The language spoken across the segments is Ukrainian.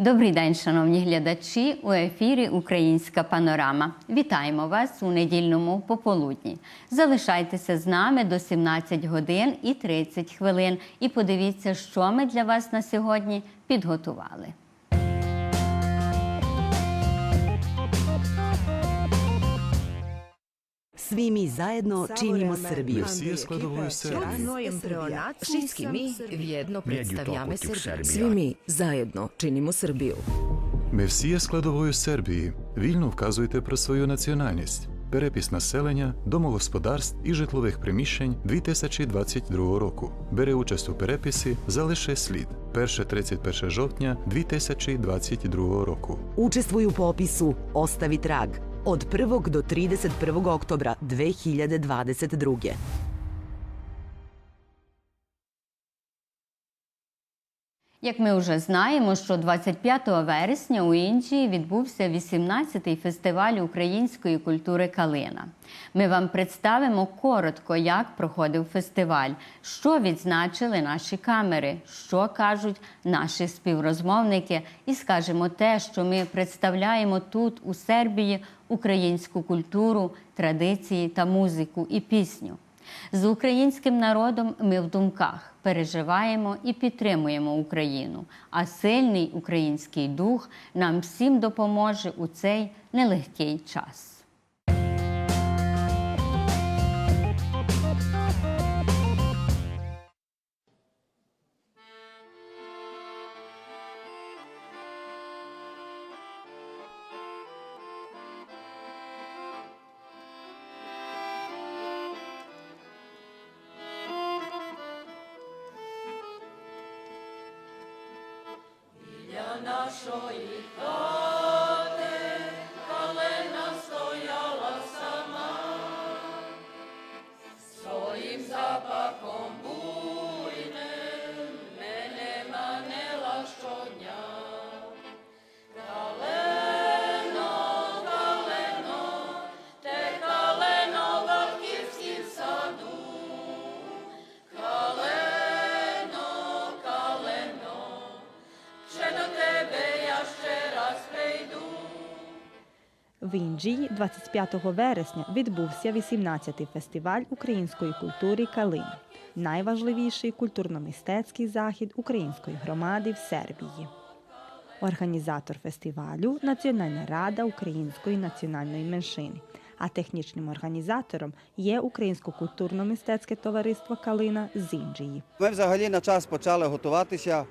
Добрий день, шановні глядачі. У ефірі Українська панорама. Вітаємо вас у недільному пополудні. Залишайтеся з нами до 17 годин і 30 хвилин. І подивіться, що ми для вас на сьогодні підготували. Svi mi zajedno činimo Srbiju. Ми вjedno представяме Među Srbiju. Svi mi zajedno činimo Srbiju. Ми всі є складовою Сербії. Вільно вказуйте про свою національність. Перепис населення, домогосподарств і житлових приміщень 2022 року. Бере участь у переписі Залише слід. 1-31 жовтня 2022 року. Učestvuj u popisu Ostavi trag od 1. do 31. oktobra 2022. Як ми вже знаємо, що 25 вересня у Індії відбувся 18-й фестиваль української культури Калина. Ми вам представимо коротко, як проходив фестиваль, що відзначили наші камери, що кажуть наші співрозмовники, і скажемо те, що ми представляємо тут, у Сербії, українську культуру, традиції та музику і пісню. З українським народом ми в думках переживаємо і підтримуємо Україну. А сильний український дух нам всім допоможе у цей нелегкий час. В Індії 25 вересня відбувся 18-й фестиваль української культури Калин, найважливіший культурно-мистецький захід української громади в Сербії. Організатор фестивалю Національна рада української національної меншини, а технічним організатором є Українсько культурно-мистецьке товариство Калина з Індії. Ми взагалі на час почали готуватися.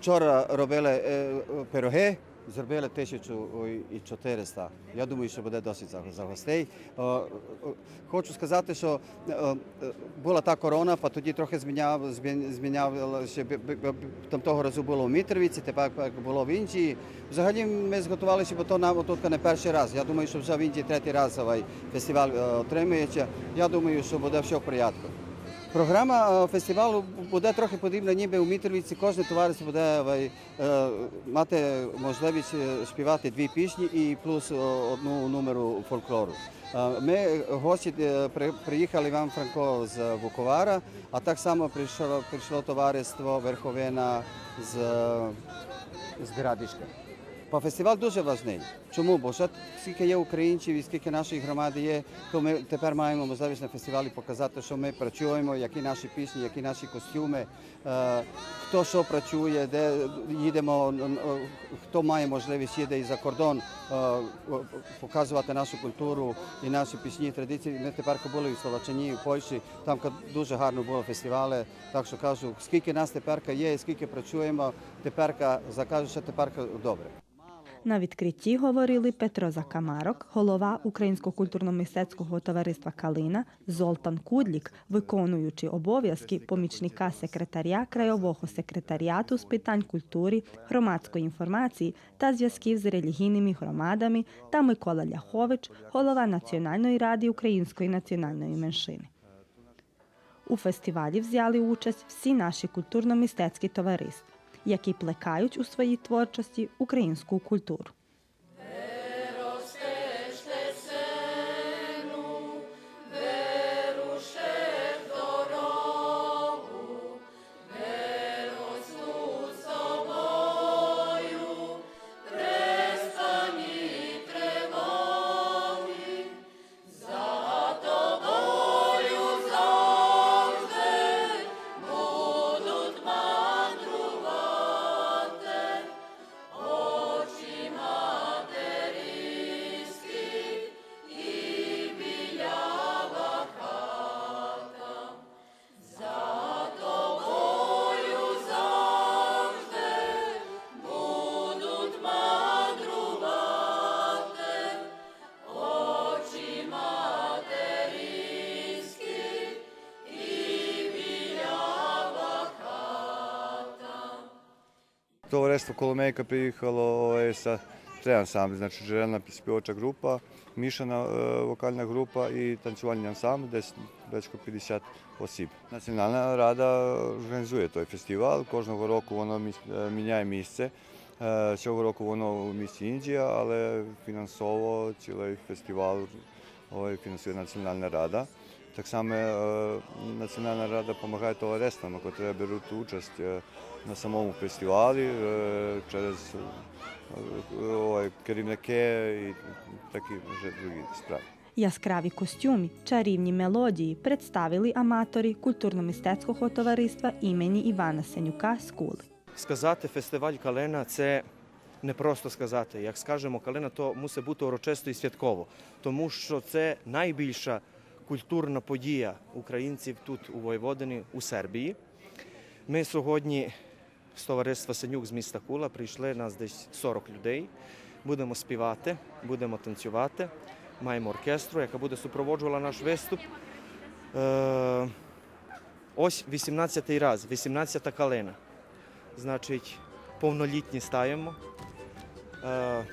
Вчора робили е, пироги, зробили 1400. Я думаю, що буде досить за- гостей. Е, е, Хочу сказати, що е, була та корона, а тоді трохи зміняв, зміняв ще там того разу було в Мітровіці, тепер було в Індії. Взагалі ми зготувалися, бо то нам тут не перший раз. Я думаю, що вже в Індії третій раз фестиваль отримується. Я думаю, що буде все в порядку. Програма е, фестивалу буде трохи подібна, ніби у Мітровіці. Кожне товариство буде е, е, мати можливість співати дві пісні і плюс одну номеру фольклору. Ми гості приїхали Іван Франко з Vukovara, а так само прийшло, товариство Верховина з, з. Бо фестиваль дуже важливий. Чому? Бо ще скільки є українців і скільки нашої громади є, то ми тепер маємо можливість на фестивалі показати, що ми працюємо, які наші пісні, які наші костюми, хто що працює, де їдемо, хто має можливість їде і за кордон показувати нашу культуру і наші пісні, традиції. Ми тепер були в Словаччині, в Польщі, там дуже гарно було фестивалі. Так що кажу, скільки нас тепер є, скільки працюємо, тепер закажу, що тепер добре. На відкритті говорили Петро Закамарок, голова Українського культурно-мистецького товариства Калина, Золтан Кудлік, виконуючи обов'язки помічника секретаря Краєвого секретаріату з питань культури, громадської інформації та зв'язків з релігійними громадами та Микола Ляхович, голова Національної ради Української національної меншини. У фестивалі взяли участь всі наші культурно-мистецькі товариства, які плекають у своїй творчості українську культуру. Товариство Коломейка приїхало три ансамблі, значить джерельна співоча група, мішана вокальна група і танцювальний ансамбль, десь близько 50 осіб. Національна рада організує той фестиваль. Кожного року воно міняє місце. Цього року воно у місті Індія, але фінансово цілий фестиваль ой, фінансує Національна рада. Так само Національна рада допомагає товариствам, які беруть участь на самому фестивалі через ой, керівники і такі вже другі справи. Яскраві костюмі, чарівні мелодії представили аматори культурно-мистецького товариства імені Івана Сенюка Скули. Сказати фестиваль Калина це не просто сказати. Як скажемо Калина, то мусить бути урочисто і святково, тому що це найбільша культурна подія українців тут у Воєводині, у Сербії. Ми сьогодні з товариства Сенюк з міста Кула прийшли нас десь 40 людей. Будемо співати, будемо танцювати. Маємо оркестру, яка буде супроводжувала наш виступ. Е, ось 18-й раз, 18-та калина. Значить, повнолітні стаємо, е,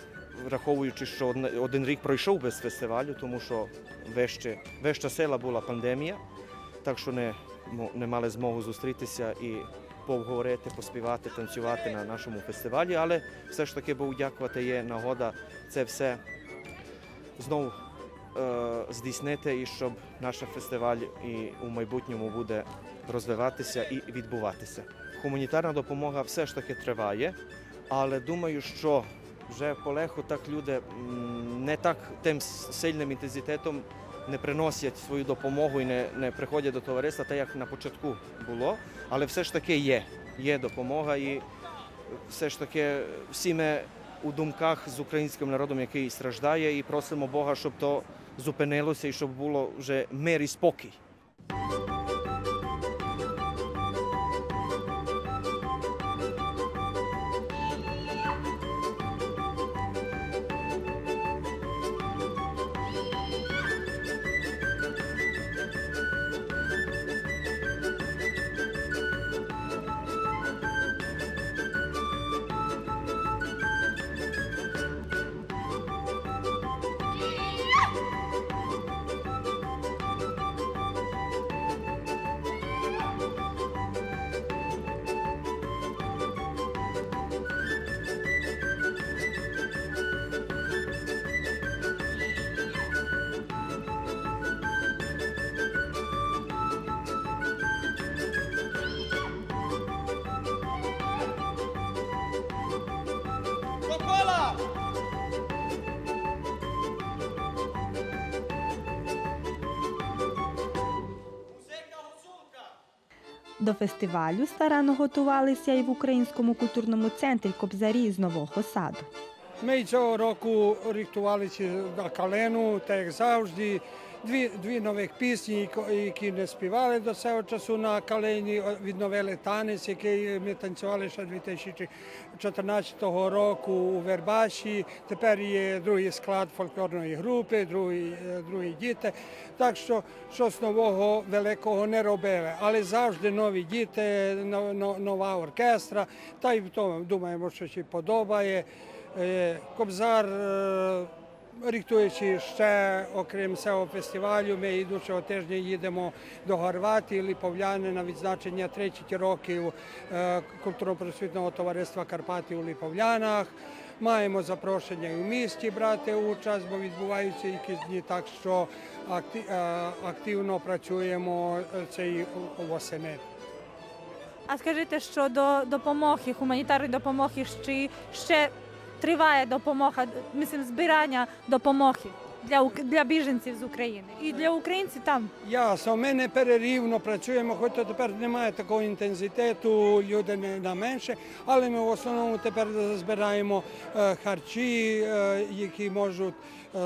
враховуючи, що один рік пройшов без фестивалю, тому що вище, вища сила була пандемія, так що не, не мали змогу зустрітися і поговорити, поспівати, танцювати на нашому фестивалі. Але все ж таки Богу дякувати є нагода це все знову е, здійснити і щоб наш фестиваль і у майбутньому буде розвиватися і відбуватися. Гуманітарна допомога все ж таки триває, але думаю, що вже полегко так люди не так тим сильним інтенситетом не приносять свою допомогу і не, не приходять до товариства, так як на початку було. Але все ж таки є. Є допомога і все ж таки всі ми у думках з українським народом, який страждає, і просимо Бога, щоб то зупинилося і щоб було вже мир і спокій. До фестивалю старанно готувалися і в Українському культурному центрі Кобзарі з Нового Саду. Ми цього року рихтувалися на калену, так як завжди. Дві, дві нових пісні, які не співали до цього часу на калені, відновили танець, який ми танцювали ще 2014 року у Вербаші. Тепер є другий склад фольклорної групи, другі, другі діти. Так що щось нового великого не робили. Але завжди нові діти, но- но- нова оркестра. Та й в думаємо, що ще подобає. Кобзар, рихтуючи ще, окрім цього фестивалю, ми ідучого тижня їдемо до Хорватії, Ліповляни на відзначення 30 років е, культурно-просвітного товариства Карпати у Ліповлянах. Маємо запрошення і в місті брати участь, бо відбуваються якісь дні, так що е, активно працюємо е, цієї восени. А скажіть щодо допомоги, гуманітарної допомоги, чи ще триває допомога, мислим, збирання допомоги для, для біженців з України і для українців там? Ясно, ми не перерівно працюємо, хоч то тепер немає такого інтенситету, люди не на менше, але ми в основному тепер збираємо е, харчі, е, які можуть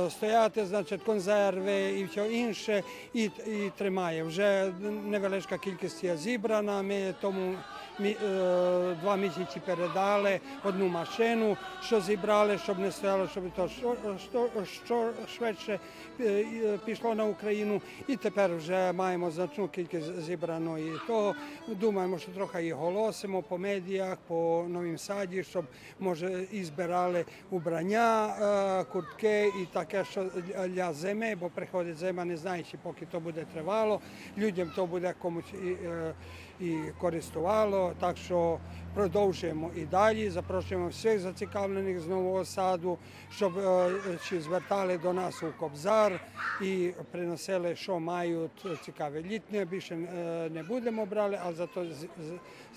стояти, значить, консерви і все інше, і, і тримає. Вже невеличка кількість є зібрана. Ми тому мі- е, два місяці передали одну машину, що зібрали, щоб не стояло, щоб то що, що, що швидше е, е, пішло на Україну, і тепер вже маємо значну кількість зібраної того. Думаємо, що трохи і голосимо по медіях, по новім саді, щоб може і збирали убрання, е, куртки і таке, що для зими, бо приходить зима, не знаючи, поки то буде тривало. Людям то буде комусь і, е, і користувало. Так що продовжуємо і далі. Запрошуємо всіх зацікавлених з нового саду, щоб е, чи звертали до нас у Кобзар і приносили, що мають цікаве. Літнє більше е, не будемо брали, але зато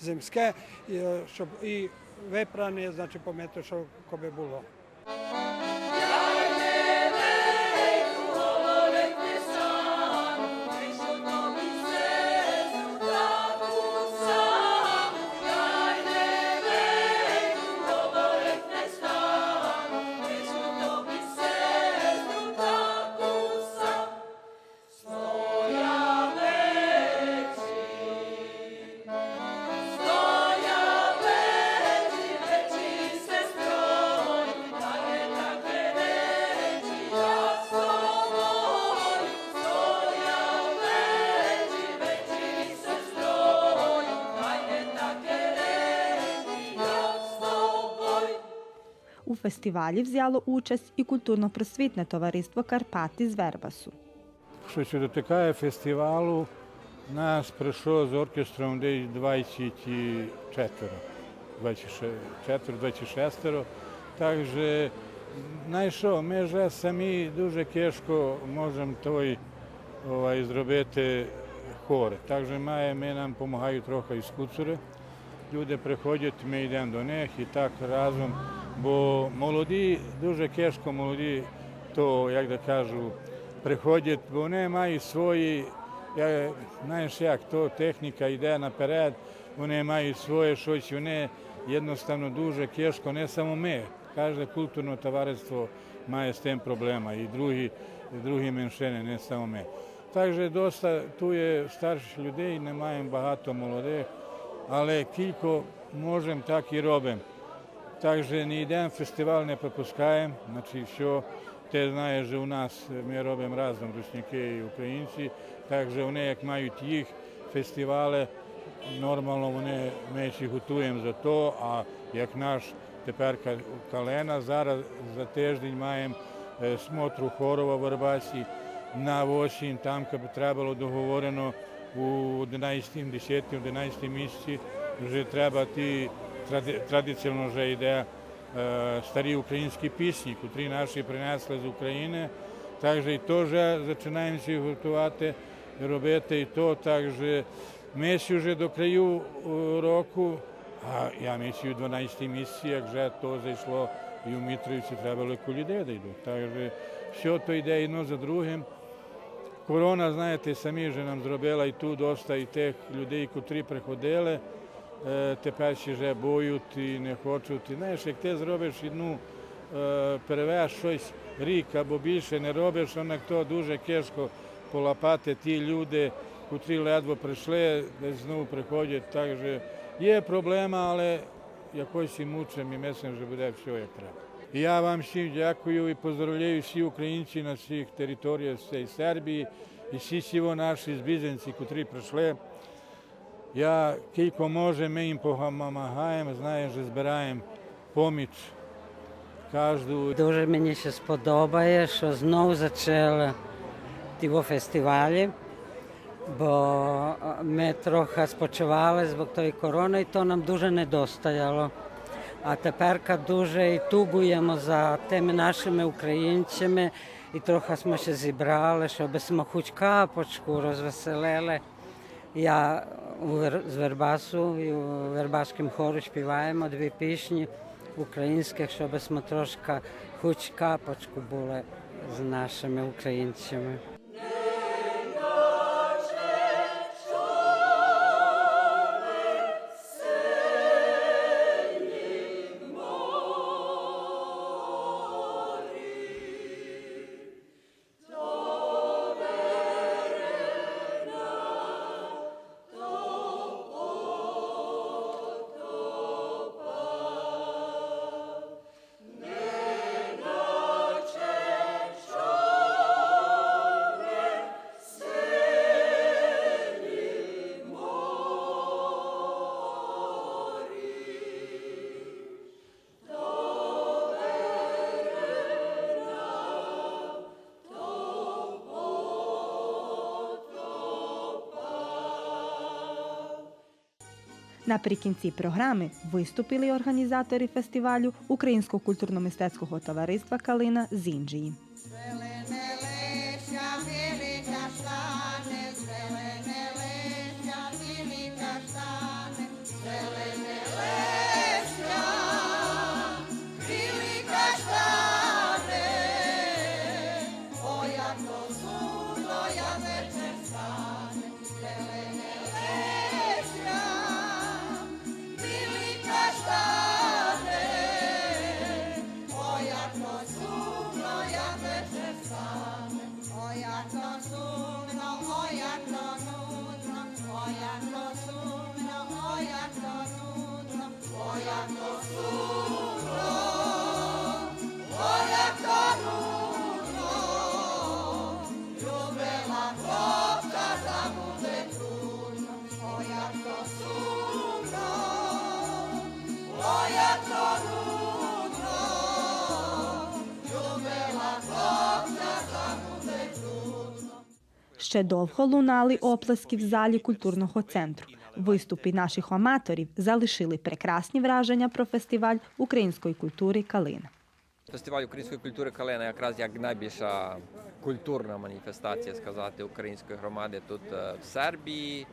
зимське, щоб і випране, значить пам'ятаю, що коби було. Фестивалі взяло участь і культурно-просвітне товариство Карпати з Вербасу. Що се дотикає фестивалу, нас прийшло з оркестром десь 24, 24, 26. Так що, знайшов, ми вже самі дуже тяжко можемо той ovaj, зробити хор. Так що має, ми нам допомагають трохи із куцури. Люди приходять, ми йдемо до них і так разом. Бо молоді, дуже тяжко молоді, то, як да кажу, приходять, бо вони мають свої, я, знаєш як, то техніка йде наперед, вони мають своє щось, вони jednostavno дуже тяжко, не само ми. Кожне культурне товариство має з тим проблема, і другі, другі меншини, не само ми. Також доста tu є старших людей, не маємо багато молодих, але кілько можемо, так і робимо. Також ні один фестиваль не пропускаємо, значить все, ти знаєш, що у нас ми робимо разом ручники і українці, так що вони як мають їх фестивалі, нормально вони, ми ще готуємо за то, а як наш тепер ка- калена, зараз за тиждень маємо е, смотру хорова в Вербасі на осінь, там треба було договорено у 11, 10, 11 місяці, вже треба ті традиційно вже йде е, старі українські пісні, котрі наші принесли з України. Також і вже починаємося готувати, робити і то. Також ми вже до краю е, року, а я мислю 12 місяці, як вже то зайшло і в Мітрівці треба велику людей дійдуть. Так що все то йде одно за другим. Корона, знаєте, самі вже нам зробила і тут доста і тих людей, котрі приходили, тепер ще вже боють і не хочуть. Знаєш, як ти зробиш одну, е, перевеш щось рік або більше не робиш, воно то дуже тяжко полапати ті люди, котрі ледве прийшли, десь знову приходять. Так що є проблема, але якось і мучимо, і мислимо, що буде все як треба. Я вам всім дякую і поздравляю всі українці на всіх територіях цієї Сербії і всі сіво наші біженці, котрі прийшли. Я кілько може, ми їм допомагаємо, знаємо, що збираємо поміч кожну. Дуже мені ще сподобає, що знову почали ті фестивалі, бо ми трохи спочивали з тої корони, і то нам дуже недостаяло. А тепер дуже і тугуємо за тими нашими українцями, і трохи ми ще зібрали, щоб хоч капочку розвеселили. Я з Вербасу і у Вербаському хору співаємо дві пісні українських, щоб ми трошки хоч капочку були з нашими українцями. Наприкінці програми виступили організатори фестивалю Українського культурно-мистецького товариства Калина з Інджії. Ще довго лунали оплески в залі культурного центру. Виступи наших аматорів залишили прекрасні враження про фестиваль української культури Калина. Фестиваль української культури Калина якраз як найбільша культурна маніфестація сказати української громади тут е, в Сербії.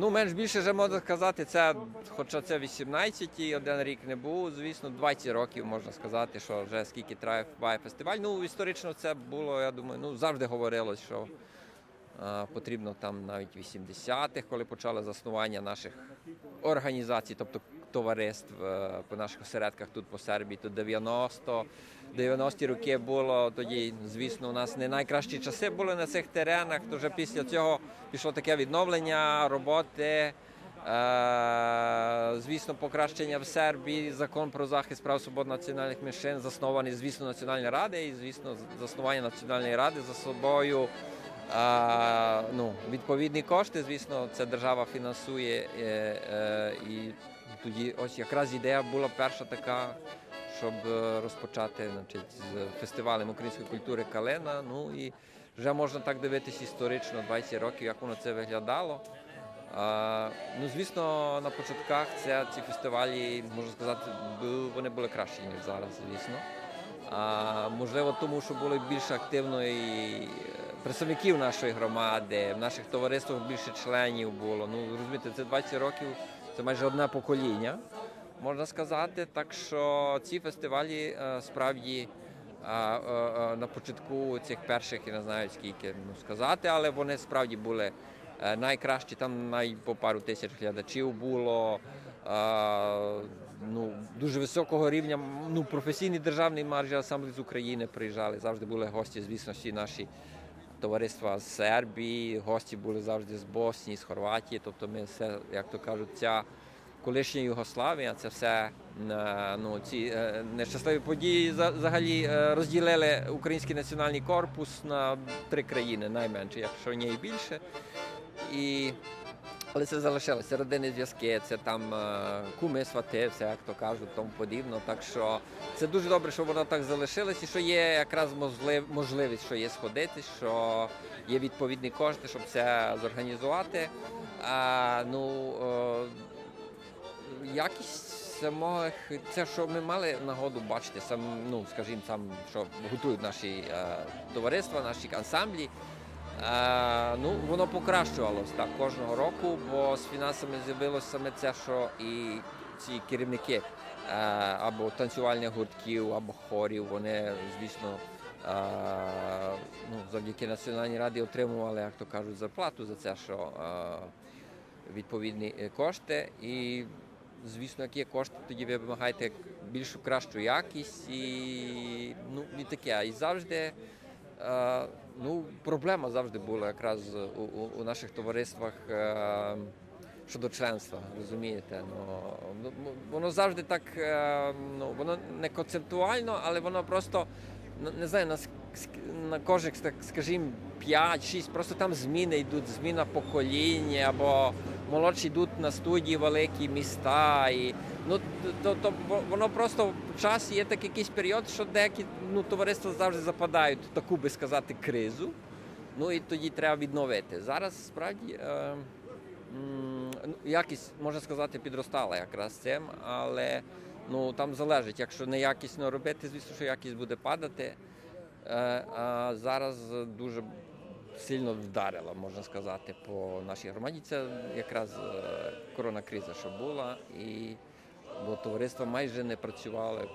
Ну, менш більше вже можна сказати, це, хоча це 18-й, один рік не був, звісно, 20 років можна сказати, що вже скільки триває фестиваль. Ну, історично це було, я думаю, ну завжди говорилось, що е, потрібно там навіть 80-х, коли почали заснування наших організацій, тобто товариств е, по наших осередках тут по Сербії, тут 90 90-ті роки було тоді, звісно, у нас не найкращі часи були на цих теренах. То вже після цього пішло таке відновлення роботи. е, Звісно, покращення в Сербії, закон про захист прав свобод національних меншин, заснований, звісно, Національної ради, і звісно, заснування Національної ради за собою а, ну, відповідні кошти. Звісно, це держава фінансує. е, е, і тоді ось якраз ідея була перша така, щоб е, розпочати значить, з фестивалем української культури Калина. Ну і вже можна так дивитись історично 20 років, як воно це виглядало. А, ну, звісно, на початках це, ці фестивалі, можна сказати, вони були кращі, ніж зараз, звісно. А, можливо, тому що було більше активної представників нашої громади, в наших товариствах більше членів було. Ну, розумієте, це 20 років, це майже одне покоління, можна сказати. Так що ці фестивалі е, справді е, е, на початку цих перших, я не знаю скільки ну, сказати, але вони справді були найкращі. Там навіть по пару тисяч глядачів було. Ну, дуже високого рівня, ну, професійний державний маржі асамблей з України приїжджали. Завжди були гості, звісно, всі наші товариства з Сербії, гості були завжди з Боснії, з Хорватії. Тобто ми все, як то кажуть, ця колишня Югославія, це все е, ну, ці е, нещасливі події за- взагалі е, розділили український національний корпус на три країни, найменше, якщо не і більше. І але це залишилося родинні зв'язки, це там куми, свати, все як то кажуть, тому подібно. Так що це дуже добре, що воно так залишилось, і що є якраз можливість, що є сходити, що є відповідні кошти, щоб це зорганізувати. А, ну, якість самого це, що ми мали нагоду бачити, сам, ну, скажімо, там, що готують наші е, товариства, наші ансамблі. Е, ну, воно покращувалось так кожного року, бо з фінансами з'явилося саме це, що і ці керівники е, або танцювальних гуртків, або хорів, вони, звісно, е, ну, завдяки Національній раді отримували, як то кажуть, зарплату за це, що е, відповідні кошти. І, звісно, як є кошти, тоді ви вимагаєте більшу кращу якість і, ну, і таке. І завжди. Е, Ну, проблема завжди була якраз у, у, у наших товариствах е, щодо членства, розумієте. Ну, ну, воно завжди так, е, ну, воно не концептуально, але воно просто, не знаю, на, на кожних, так скажімо, 5-6, просто там зміни йдуть, зміна покоління, або молодші йдуть на студії великі міста. І, ну, то, то, воно просто в часі є такий якийсь період, що деякі ну, товариства завжди западають в таку, би сказати, кризу. Ну і тоді треба відновити. Зараз справді е, ну, якість, можна сказати, підростала якраз цим, але ну, там залежить, якщо неякісно робити, звісно, що якість буде падати. Е, А зараз дуже сильно вдарила, можна сказати, по нашій громаді. Це якраз е, коронакриза, що була, і бо товариства майже не працювали.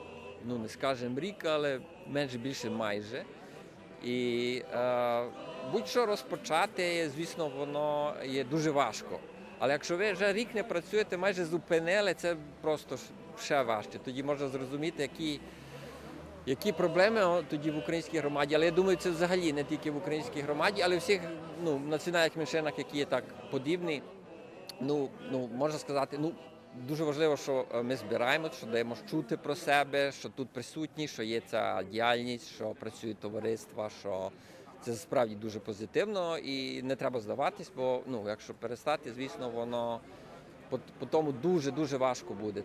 Ну не скажемо рік, але менше більше майже. І е, будь-що розпочати, звісно, воно є дуже важко. Але якщо ви вже рік не працюєте, майже зупинили, це просто ще важче. Тоді можна зрозуміти, які, які проблеми тоді в українській громаді. Але я думаю, це взагалі не тільки в українській громаді, але в всіх ну, національних меншинах, які є так подібні. Ну, ну можна сказати, ну. Дуже важливо, що е, ми збираємо, що даємо чути про себе, що тут присутні, що є ця діяльність, що працюють товариства, що це справді дуже позитивно і не треба здаватись, бо ну, якщо перестати, звісно, воно по, по тому дуже дуже важко буде.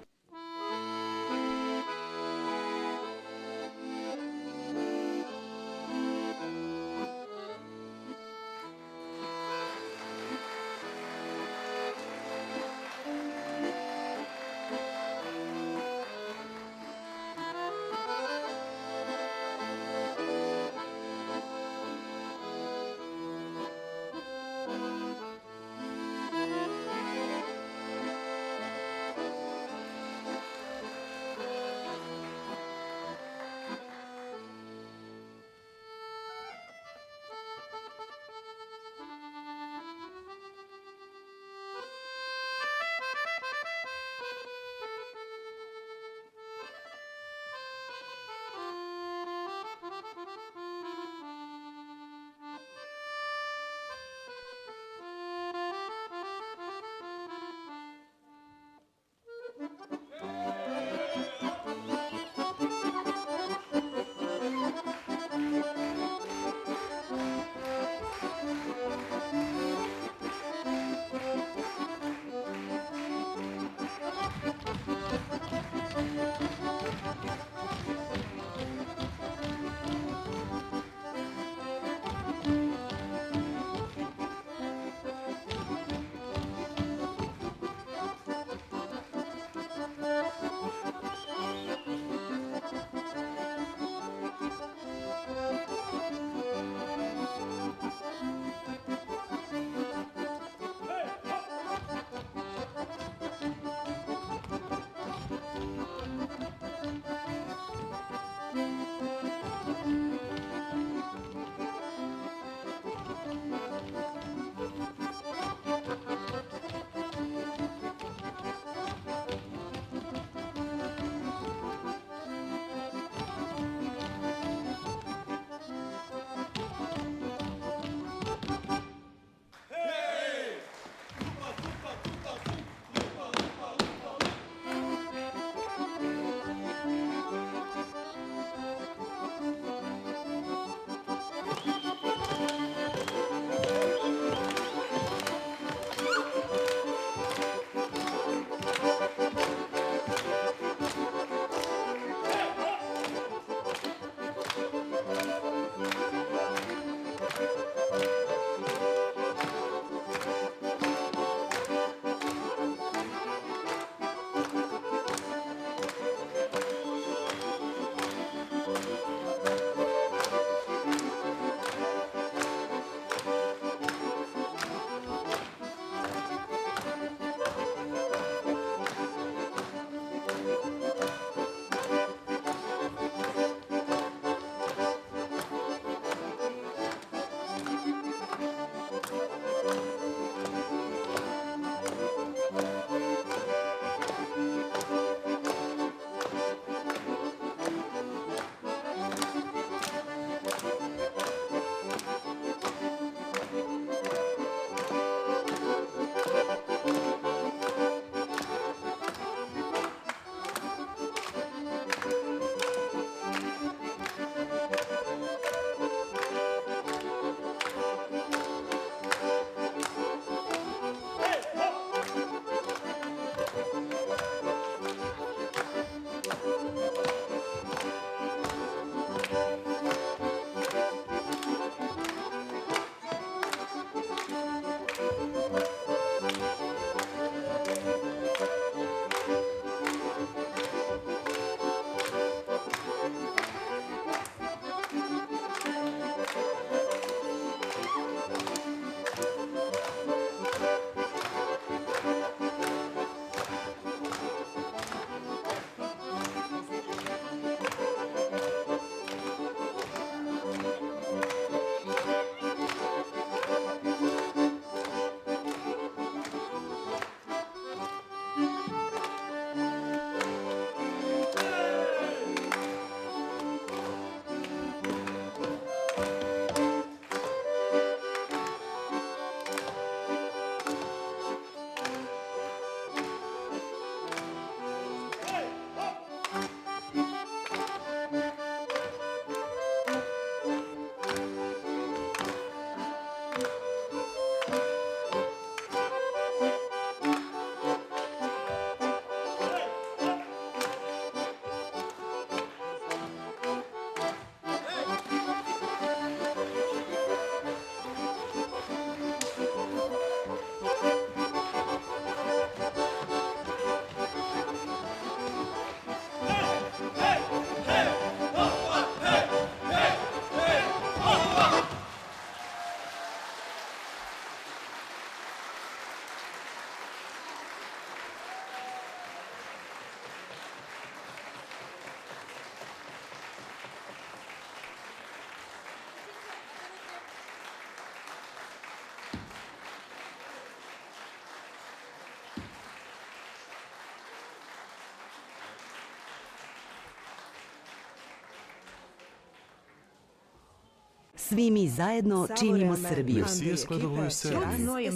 Svi mi zajedno činimo Srbiju. Всі є складовою Сербії.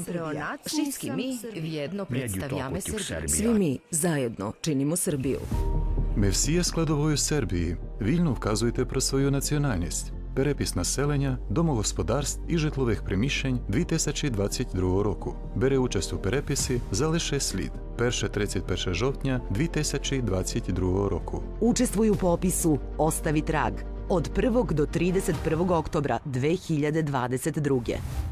Všetky my vjedno predstavljame Srbiju. Svi mi zajedno činimo Srbiju. Ми всі є складовою Сербії. Вільно вказуйте про свою національність. Перепис населення, домогосподарств і житлових приміщень 2022 року. Бере участь у переписі Залише слід. 1-31 жовтня 2022 року. Učestvuj u popisu Ostavi trag od 1. do 31. oktobra 2022.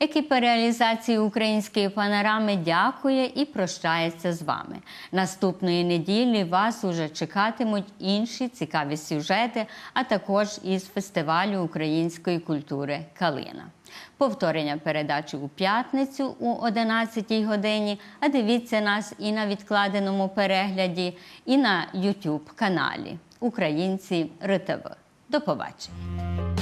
Екіпа реалізації української панорами дякує і прощається з вами. Наступної неділі вас уже чекатимуть інші цікаві сюжети, а також із фестивалю української культури Калина. Повторення передачі у п'ятницю у 11-й годині. А дивіться нас і на відкладеному перегляді, і на YouTube каналі Українці РТВ. До побачення.